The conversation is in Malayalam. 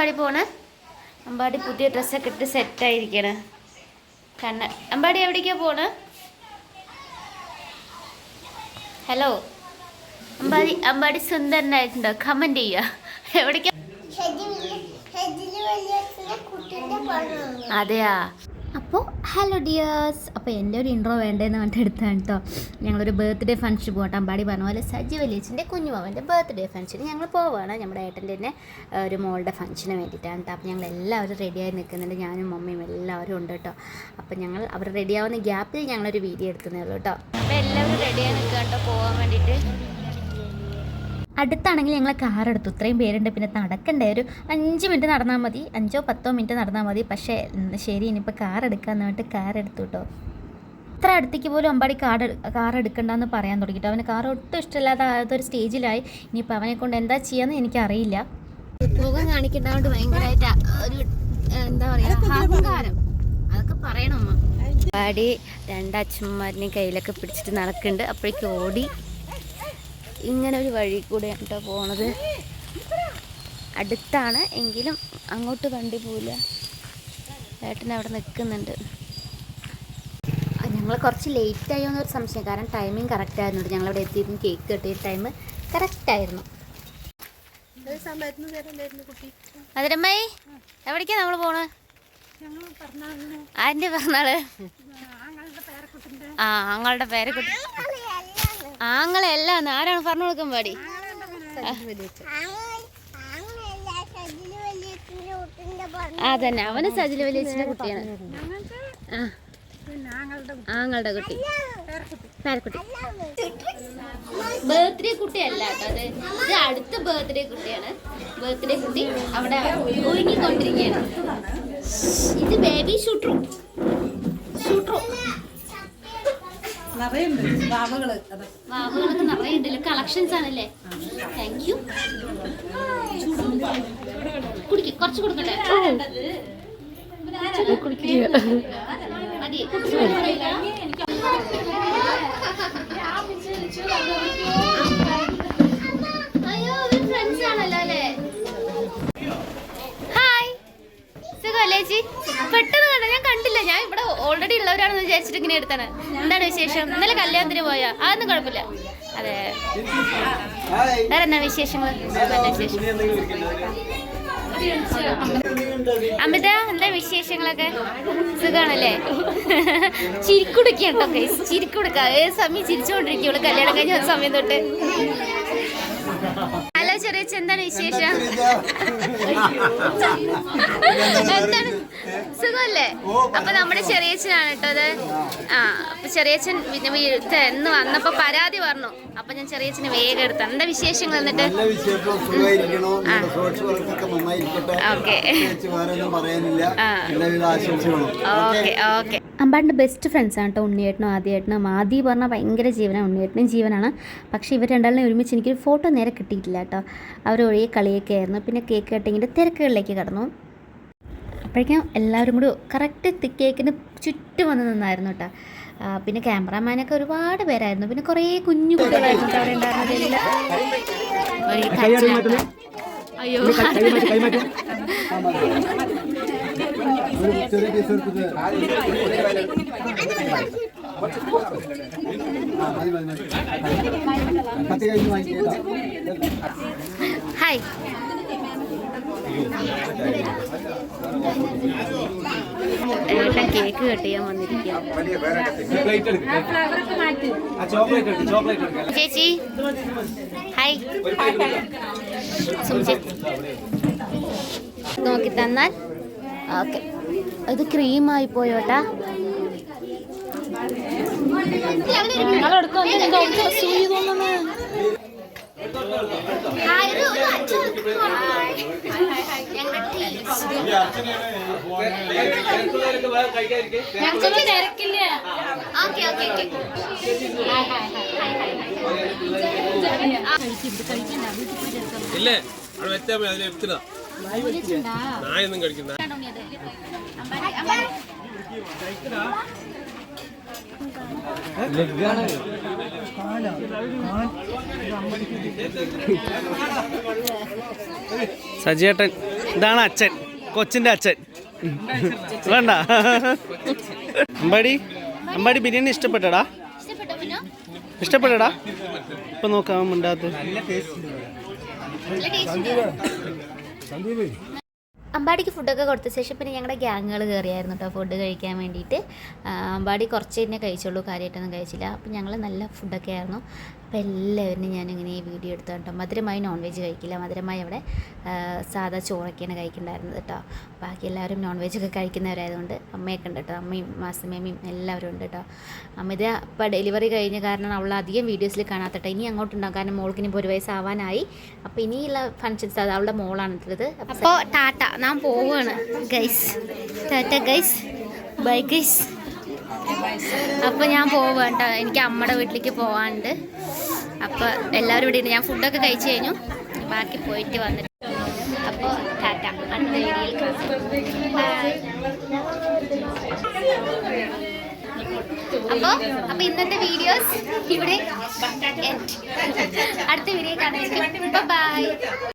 അമ്പാടി പോണ്. അമ്പാടി പുതിയ ഡ്രസ്സൊക്കെ ഇട്ട് സെറ്റായിരിക്കണ്. കണ്ണ അമ്പാടി എവിടേക്കാ പോണ്? ഹലോ. അമ്പാടി അമ്പാടി സുന്ദരനായിട്ടുണ്ടോ? കമന്റ് ചെയ്യുക എവിടേക്കാ? അതെയാ. അപ്പോൾ ഹലോ ഡിയേഴ്സ് അപ്പോൾ എന്റെ ഒരു ഇൻട്രോ വേണ്ടതെന്ന് പറഞ്ഞിട്ട് എടുത്താണ് കേട്ടോ ഞങ്ങളൊരു ബർത്ത്ഡേ ഫംഗ്ഷൻ പോകട്ടെ അമ്പാടി പറഞ്ഞ പോലെ സജി വലിയച്ഛന്റെ കുഞ്ഞുമാവന്റെ ബർത്ത്ഡേ ഫംഗ്ഷന് ഞങ്ങൾ പോവുകയാണ് നമ്മുടെ ഏട്ടന്റെ തന്നെ ഒരു മോളുടെ ഫംഗ്ഷന് വേണ്ടിയിട്ടാണ് കേട്ടോ അപ്പോൾ ഞങ്ങൾ എല്ലാവരും റെഡിയായി നിൽക്കുന്നുണ്ട്. ഞാനും മമ്മിയും എല്ലാവരും ഉണ്ട് കേട്ടോ അപ്പോൾ ഞങ്ങൾ അവർ റെഡിയാവുന്ന ഗ്യാപ്പിൽ ഞങ്ങളൊരു വീഡിയോ എടുക്കുന്നേ ഉള്ളൂ കേട്ടോ അപ്പോൾ എല്ലാവരും റെഡിയായി നിൽക്കുക കേട്ടോ പോകാൻ വേണ്ടിയിട്ട്. അടുത്താണെങ്കിൽ ഞങ്ങൾ കാർ എടുത്തു. ഇത്രയും പേരുണ്ട്. പിന്നെ നടക്കണ്ടേ? ഒരു അഞ്ച് മിനിറ്റ് നടന്നാൽ മതി. അഞ്ചോ പത്തോ മിനിറ്റ് നടന്നാൽ മതി. പക്ഷേ ശരി ഇനിയിപ്പോൾ കാർ എടുക്കാമെന്ന് പറഞ്ഞിട്ട് കാർ എടുത്തു കേട്ടോ ഇത്ര അടുത്തേക്ക് പോലും അമ്പാടി കാർ കാർ എടുക്കണ്ടെന്ന് പറയാൻ തുടങ്ങിയിട്ട് അവന് കാർ ഒട്ടും ഇഷ്ടമില്ലാത്ത അതൊരു സ്റ്റേജിലായി ഇനിയിപ്പോൾ അവനെ കൊണ്ട് എന്താ ചെയ്യാന്ന് എനിക്കറിയില്ല. മുഖം കാണിക്കേണ്ടതുകൊണ്ട് ഭയങ്കരമായിട്ട് ഒരു എന്താ പറയുക അതൊക്കെ പറയണം അമ്മ. പാടി രണ്ടച്ഛന്മാരിനെയും കയ്യിലൊക്കെ പിടിച്ചിട്ട് നടക്കുന്നുണ്ട്. അപ്പോഴേക്കും ഓടി ഇങ്ങനെ ഒരു വഴി കൂടെയാണ് കേട്ടോ പോണത്. അടുത്താണ് എങ്കിലും അങ്ങോട്ട് വണ്ടി പോവില്ല. ഏട്ടൻ അവിടെ നിൽക്കുന്നുണ്ട്. ഞങ്ങൾ കുറച്ച് ലേറ്റ് ആയോ എന്നൊരു സംശയം. കാരണം ടൈമിങ് കറക്റ്റ് ആയിരുന്നു ഞങ്ങളവിടെ എത്തിയതും കേക്ക് കെട്ടിയ ടൈം കറക്റ്റ് ആയിരുന്നു. അതിരമ്മായി എവിടേക്കാ നമ്മൾ പോണ്? ആന്റി പറഞ്ഞാൾ? ആ ആങ്ങളുടെ പേരക്കുട്ടി. ആങ്ങളെല്ലാം ആരാണ് പറഞ്ഞു കൊടുക്കാൻ പാടി? അതന്നെ അവന് സജില വലിയച്ഛന്റെ കുട്ടിയാണ്. ആങ്ങളുടെ കുട്ടി. പേരക്കുട്ടി. ബർത്ത്ഡേ കുട്ടിയല്ല കേട്ടോ അത്. ഇത് അടുത്ത ബർത്ത്ഡേ കുട്ടിയാണ്. ബർത്ത്ഡേ കുട്ടി അവിടെ ഒരുങ്ങിക്കൊണ്ടിരിക്കുകയാണ്. ഇത് ബേബി ഷൂട്ടറും ഷൂട്രു നിറയുണ്ട്. വാവകൾ. അതെ. വാവുകളൊക്കെ നിറയെ കളക്ഷൻസ് ആണല്ലേ? താങ്ക് യു കുടിക്ക്. കുറച്ച് കൊടുക്കട്ടെ? മതി. ചേച്ചി പെട്ടെന്ന് കണ്ട? ഞാൻ കണ്ടില്ല. ഞാൻ ഇവിടെ ഓൾറെഡി ഉള്ളവരാണെന്ന് വിചാരിച്ചിട്ട് ഇങ്ങനെ എടുത്താണ്. എന്താണ് വിശേഷം? ഇന്നലെ കല്യാണത്തിന് പോയാ? അതൊന്നും കുഴപ്പമില്ല. അതെ. വേറെ എന്നാ വിശേഷങ്ങൾ വിശേഷം? അമിത എന്താ വിശേഷങ്ങളൊക്കെ? സുഖാണല്ലേ? ചിരിക്കുടുക്കുണ്ടോ ഗൈസ് ചിരിക്കുടുക്ക. ഏത് സമയം ചിരിച്ചുകൊണ്ടിരിക്കുള്ളൂ കല്യാണം കഴിഞ്ഞ സമയം തൊട്ട്. ചെറിയ എന്താണ് വിശേഷം? എന്താണ്? സുഖമല്ലേ? അപ്പൊ നമ്മുടെ ചെറിയച്ഛനാണ് കേട്ടോ അത്. ആ അപ്പൊ ചെറിയച്ഛൻ പിന്നെ എന്ന് വന്നപ്പോ പരാതി പറഞ്ഞു. അപ്പൊ ഞാൻ ചെറിയച്ഛന് വേഗം എടുത്തു. എന്താ വിശേഷങ്ങൾ എന്നിട്ട്? ഓക്കെ. ഓക്കെ. അമ്പാടിന്റെ ബെസ്റ്റ് ഫ്രണ്ട്സാണ് കേട്ടോ ഉണ്ണിയേട്ടനും ആദ്യേട്ടനും. ആദി പറഞ്ഞാൽ ഭയങ്കര ജീവനാണ് ഉണ്ണിയേട്ടനും ജീവനാണ്. പക്ഷേ ഇവർ രണ്ടാളിനെ ഒരുമിച്ച് എനിക്കൊരു ഫോട്ടോ നേരെ കിട്ടിയിട്ടില്ല കേട്ടോ. അവർ ഒരേ കളിയൊക്കെ ആയിരുന്നു. പിന്നെ കേക്ക് കട്ടിങ്ങിന്റെ തിരക്കുകളിലേക്ക് കടന്നു. അപ്പോഴേക്കും എല്ലാവരും കൂടി കറക്റ്റ് കേക്കിന് ചുറ്റും വന്ന് നിന്നായിരുന്നു കേട്ടോ. പിന്നെ ക്യാമറാമാനൊക്കെ ഒരുപാട് പേരായിരുന്നു. പിന്നെ കുറേ കുഞ്ഞു കുട്ടികളായിരുന്നു കേട്ടോ അവിടെ ഉണ്ടായിരുന്നത്. അയ്യോ. ചെറിയ കേസ് എടുത്തത് ആ, മതി, മതി, മതി. കത്തി കഴിഞ്ഞ് വാങ്ങിക്കേട്ടാ ഹായ്. ഏട്ടൻ കേക്ക് കട്ട് ചെയ്യാൻ വന്നിരിക്കുകയാണ് ചേച്ചി. ഹായ്. നോക്കി തന്നാൽ. ഓക്കെ. ഇത് ക്രീമായി പോയോട്ടാ. Okay okay okay. ഇല്ലേ? അവിടെ വെച്ചാൽ മതി എത്തില്ല നായൊന്നും കഴിക്കുന്ന സജിയേട്ടൻ ഇതാണ് അച്ഛൻ കൊച്ചിന്റെ അച്ഛൻ. വേണ്ട. അമ്പാടി അമ്പാടി ബിരിയാണി ഇഷ്ടപ്പെട്ടടാ? ഇഷ്ടപ്പെട്ടടാ? ഇപ്പൊ നോക്കാം മിണ്ടാത്ത. നല്ല ടേസ്റ്റ് അമ്പാടിക്ക് ഫുഡൊക്കെ കൊടുത്ത ശേഷം പിന്നെ ഞങ്ങളുടെ ഗ്യാങ്ങുകൾ കയറിയായിരുന്നു കേട്ടോ ഫുഡ് കഴിക്കാൻ വേണ്ടിയിട്ട് അമ്പാടി കുറച്ച് തന്നെ കഴിച്ചുള്ളൂ കാര്യമായിട്ടൊന്നും കഴിച്ചില്ല. അപ്പം ഞങ്ങൾ നല്ല ഫുഡൊക്കെ ആയിരുന്നു. അപ്പോൾ എല്ലാവരും ഞാനിങ്ങനെ ഈ വീഡിയോ എടുത്തു കേട്ടോ മധുരമായി നോൺ വെജ് കഴിക്കില്ല. മധുരമായി അവിടെ സാധാ ചോറൊക്കെയാണ് കഴിക്കണ്ടായിരുന്നത് കേട്ടോ. ബാക്കി എല്ലാവരും നോൺ വെജ് ഒക്കെ കഴിക്കുന്നവരായതുകൊണ്ട് അമ്മയൊക്കെ ഉണ്ട് കേട്ടോ. അമ്മയും മാസമേമ്മയും എല്ലാവരും ഉണ്ട് കേട്ടോ. അമ്മ ഇത് ഇപ്പോൾ ഡെലിവറി കഴിഞ്ഞ കാരണം അവൾ അധികം വീഡിയോസിൽ കാണാത്തട്ടോ ഇനി അങ്ങോട്ടുണ്ടാകും കാരണം മോൾക്ക് ഇനി ഒരു വയസ്സാവാനായി. അപ്പോൾ ഇനിയുള്ള ഫങ്ഷൻസ് അത് അവളുടെ മോളാണ് ഇട്ടത് അപ്പോൾ ടാറ്റ ഞാൻ പോവുകയാണ് guys tata guys bye guys അപ്പോൾ ഞാൻ പോവുക കേട്ടോ. എനിക്ക് അമ്മയുടെ വീട്ടിലേക്ക് പോകാനുണ്ട് അപ്പോൾ എല്ലാവരും ഇവിടെ ഞാൻ ഫുഡൊക്കെ കഴിച്ചു കഴിഞ്ഞു. ബാക്കി പോയിട്ട് വന്നിട്ട് അപ്പോൾ ടാറ്റ. വീഡിയോയിൽ അപ്പോൾ അപ്പോൾ ഇന്നത്തെ വീഡിയോസ് ഇവിടെ. അടുത്ത വീഡിയോ കാണാം ബൈ